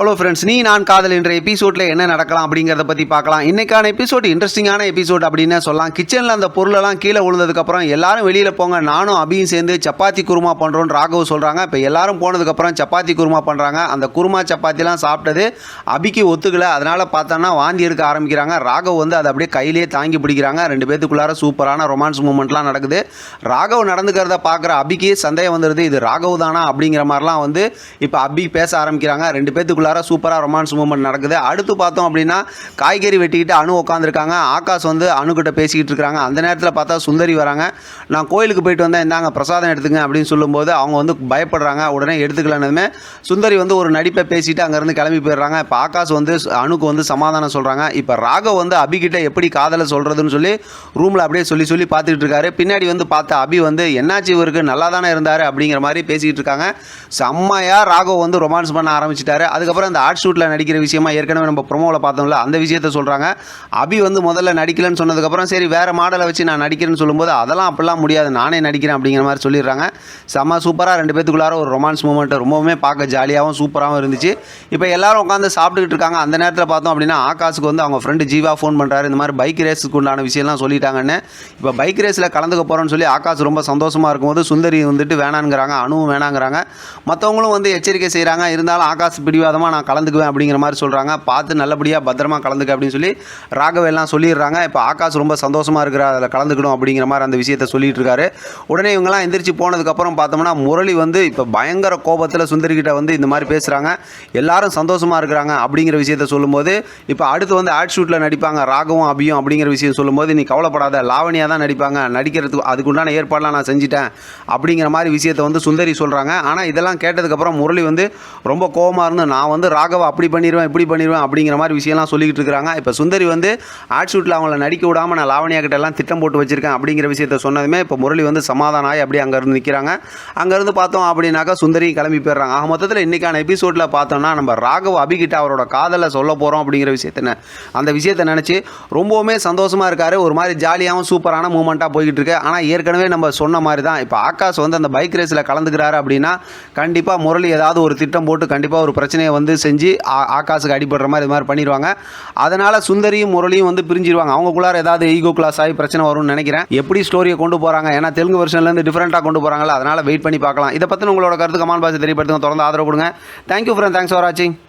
Hello friends நீ நான் காதல் என்ற எபிசோடில் என்ன நடக்கலாம் அப்படிங்கிறத பற்றி பார்க்கலாம். இன்றைக்கான எபிசோட் இன்ட்ரெஸ்டிங்கான எபிசோட் அப்படின்னு சொல்லலாம். கிச்சனில் அந்த பொருளெல்லாம் கீழே விழுந்ததுக்கப்புறம் எல்லாரும் வெளியில் போங்க. நானும் அபியும் சேர்ந்து சப்பாத்தி குருமா பண்ணுறோன்னு ராகவ் சொல்கிறாங்க இப்போ எல்லாரும் போனதுக்கப்புறம் சப்பாத்தி குருமா பண்ணுறாங்க அந்த குருமா சப்பாத்திலாம் சாப்பிட்டது அபிக்கு ஒத்துக்கலை. அதனால் பார்த்தோன்னா வாந்தி எடுக்க ஆரம்பிக்கிறாங்க. ராகவ் வந்து அதை அப்படியே கையிலேயே தாங்கி பிடிக்கிறாங்க. ரெண்டு பேத்துக்குள்ளார சூப்பரான ரொமான்ஸ் மூமெண்ட்லாம் நடக்குது. ராகவ் நடந்துக்கிறத பார்க்குற அபிக்கு சந்தேகம் வந்துடுது இது ராகவ் தானா அப்படிங்கிற மாதிரிலாம் வந்து இப்போ அபி பேச ஆரம்பிக்கிறாங்க. ரெண்டு பேத்துக்குள்ளார சூப்பராக ரொமான்ஸ் மூமெண்ட் நடக்குது. அடுத்து பார்த்தோம் அப்படின்னா காய்கறி வெட்டிக்கிட்டு அணு உட்காந்துருக்காங்க ஆகாஷ் வந்து அணுக்கிட்ட பேசிக்கிட்டு இருக்கிறாங்க அந்த நேரத்தில் பார்த்தா சுந்தரி வராங்க. நான் கோயிலுக்கு போயிட்டு வந்தேன். இந்தாங்க பிரசாதம் எடுத்துங்க அப்படின்னு சொல்லும்போது அவங்க வந்து பயப்படுறாங்க. உடனே எடுத்துக்கலன்னதுமே சுந்தரி வந்து ஒரு நடிப்பை பேசிட்டு அங்கேருந்து கிளம்பி போயிடுறாங்க. இப்போ ஆகாஷ் வந்து அணுக்கு வந்து சமாதானம் சொல்கிறாங்க இப்போ ராகவ் வந்து அபிகிட்ட எப்படி காதலை சொல்கிறதுன்னு சொல்லி ரூமில் அப்படியே சொல்லி சொல்லி பார்த்துக்கிட்டு இருக்காரு. பின்னாடி வந்து பார்த்த அபி வந்து என்னாச்சு இவருக்கு? நல்லா தானே இருந்தார்? அப்படிங்கிற மாதிரி பேசிக்கிட்டு இருக்காங்க. செம்மையாக ராகவ் வந்து ரொமான்ஸ் பண்ண ஆரம்பிச்சிட்டாரு. அதுக்கப்புறம் இந்த ஆர்ட் ஷூட்டில் நடிக்கிற விஷயமா ஏற்கனவே நம்ம ப்ரொமோவில் பார்த்தோம்ல அந்த விஷயத்த சொல்கிறாங்க அபி வந்து முதல்ல நடிக்கலன்னு சொன்னதுக்கப்புறம் சரி வேறு மாடலை வச்சு நான் நடிக்கிறேன்னு சொல்லும்போது அதெல்லாம் அப்படிலாம் முடியாது நானே நடிக்கிறேன் அப்படிங்கிற மாதிரி சொல்லிடுறாங்க. செம்ம சூப்பராக ரெண்டு பேத்துக்குள்ளார ஒரு ரொமான்ஸ் மூமெண்ட் ரொம்பவுமே பார்க்க ஜாலியாகவும் சூப்பராகவும் இருந்துச்சு. இப்போ எல்லாரும் உட்காந்து சாப்பிட்டுக்கிட்டு இருக்காங்க. அந்த நேரத்தில் பார்த்தோம் அப்படின்னா ஆகாஷுக்கு வந்து அவங்க ஃப்ரெண்டு ஜீவா ஃபோன் பண்ணுறாரு இந்த மாதிரி பைக் ரேஸுக்கு உண்டான விஷயம்லாம் சொல்லிட்டாங்கன்னு. இப்போ பைக் ரேஸில் கலந்துக்க போகிறோன்னு சொல்லி ஆகாஷ் ரொம்ப சந்தோஷமாக இருக்கும்போது சுந்தரி வந்துட்டு வேணாங்கிறாங்க அணுவும் வேணாங்கிறாங்க. மற்றவங்களும் வந்து எச்சரிக்கை செய்கிறாங்க இருந்தாலும் ஆகாஷ் பிடிவாதமாக நான் கலந்துக்குவேன் அப்படிங்கிற மாதிரி சொல்கிறாங்க பார்த்து நல்லபடியாக பத்திரமா கலந்துக்க அப்படின்னு சொல்லி ராகவ் எல்லாம் சொல்லிடுறாங்க. இப்போ ஆகாஷ் ரொம்ப சந்தோஷமாக இருக்கிற அதில் கலந்துக்கணும் அப்படிங்கிற மாதிரி அந்த விஷயத்த சொல்லிட்டு இருக்காரு. உடனே இவங்கெல்லாம் எந்திரிச்சு போனதுக்கப்புறம் பார்த்தோம்னா முரளி வந்து இப்போ பயங்கர கோபத்தில் சுந்தரிக்கிட்ட வந்து இந்த மாதிரி பேசுகிறாங்க எல்லாரும் சந்தோஷமாக இருக்கிறாங்க அப்படிங்கிற விஷயத்த சொல்லும்போது இப்போ அடுத்து வந்து ஆட் ஷூட்டில் நடிப்பாங்க ராகவும் அபியும் அப்படிங்கிற விஷயம் சொல்லும்போது நீ கவலைப்படாத லாவணியாக தான் நடிப்பாங்க. நடிக்கிறதுக்கு அதுக்குண்டான ஏற்பாடெலாம் நான் செஞ்சிட்டேன் அப்படிங்கிற மாதிரி விஷயத்தை வந்து சுந்தரி சொல்கிறாங்க ஆனால் இதெல்லாம் கேட்டதுக்கப்புறம் முரளி வந்து ரொம்ப கோபமாக இருந்து நான் வந்து ராகவா அப்படி பண்ணிடுவேன் இப்படி பண்ணிடுவேன் அப்படிங்கிற மாதிரி விஷயம்லாம் சொல்லிக்கிட்டு இருக்கிறாங்க. இப்போ சுந்தரி வந்து ஆட் ஷூட்டில் அவங்கள நடிக்க விடாமல் நான் லாவணியா கிட்ட எல்லாம் திட்டம் போட்டு வச்சிருக்கேன் அப்படிங்கிற விஷயத்த சொன்னதுமே இப்போ முரளி வந்து சமாதானம் ஆகி அப்படியே அங்கேருந்து நிற்கிறாங்க அங்கேருந்து பார்த்தோம் அப்படின்னாக்கா சுந்தரி கிளம்பி போயிடுறாங்க. ஆக மொத்தத்தில் இன்றைக்கான எபிசோடில் பார்த்தோம்னா நம்ம ராகவ் அபிகிட்ட அவரோட காதலை சொல்ல போகிறோம் அப்படிங்கிற விஷயத்த அந்த விஷயத்தை நினச்சி ரொம்பவுமே சந்தோஷமாக இருக்கார். ஒரு மாதிரி ஜாலியாகவும் சூப்பரான மூமெண்ட்டாக போய்கிட்டு இருக்கு. ஆனால் ஏற்கனவே நம்ம சொன்ன மாதிரி தான் இப்போ ஆகாஷ் வந்து அந்த பைக் ரேஸில் கலந்துக்கிறாரு அப்படின்னா கண்டிப்பாக முரளி ஏதாவது ஒரு திட்டம் போட்டு கண்டிப்பாக ஒரு பிரச்சனையை வந்து செஞ்சு ஆ- அடிபடுற மாதிரி இது மாதிரி பண்ணிடுவாங்க. அதனால் சுந்தரியும் முரளியும் வந்து பிரிஞ்சிருவாங்க. அவங்களுக்குள்ளார ஏதாவது ஈகோ கிளாஸ் ஆகி பிரச்சனை வரும்னு நினைக்கிறேன். எப்படி ஸ்டோரியை கொண்டு போகிறாங்க ஏன்னா தெலுங்கு வருஷன்லேருந்து டிஃப்ரெண்ட்டாக கொண்டு போகிறாங்களா அதனால் வெயிட் பண்ணி பார்க்கலாம். இதை பற்றி உங்களோட கருத்து கமான் பாசி தெரியப்படுத்துங்க. தொடர்ந்து ஆதரவு கொடுங்க. தேங்க்யூ ஃப்ரெண்ட் தேங்க்ஸ் ஃபார் வாட்சிங்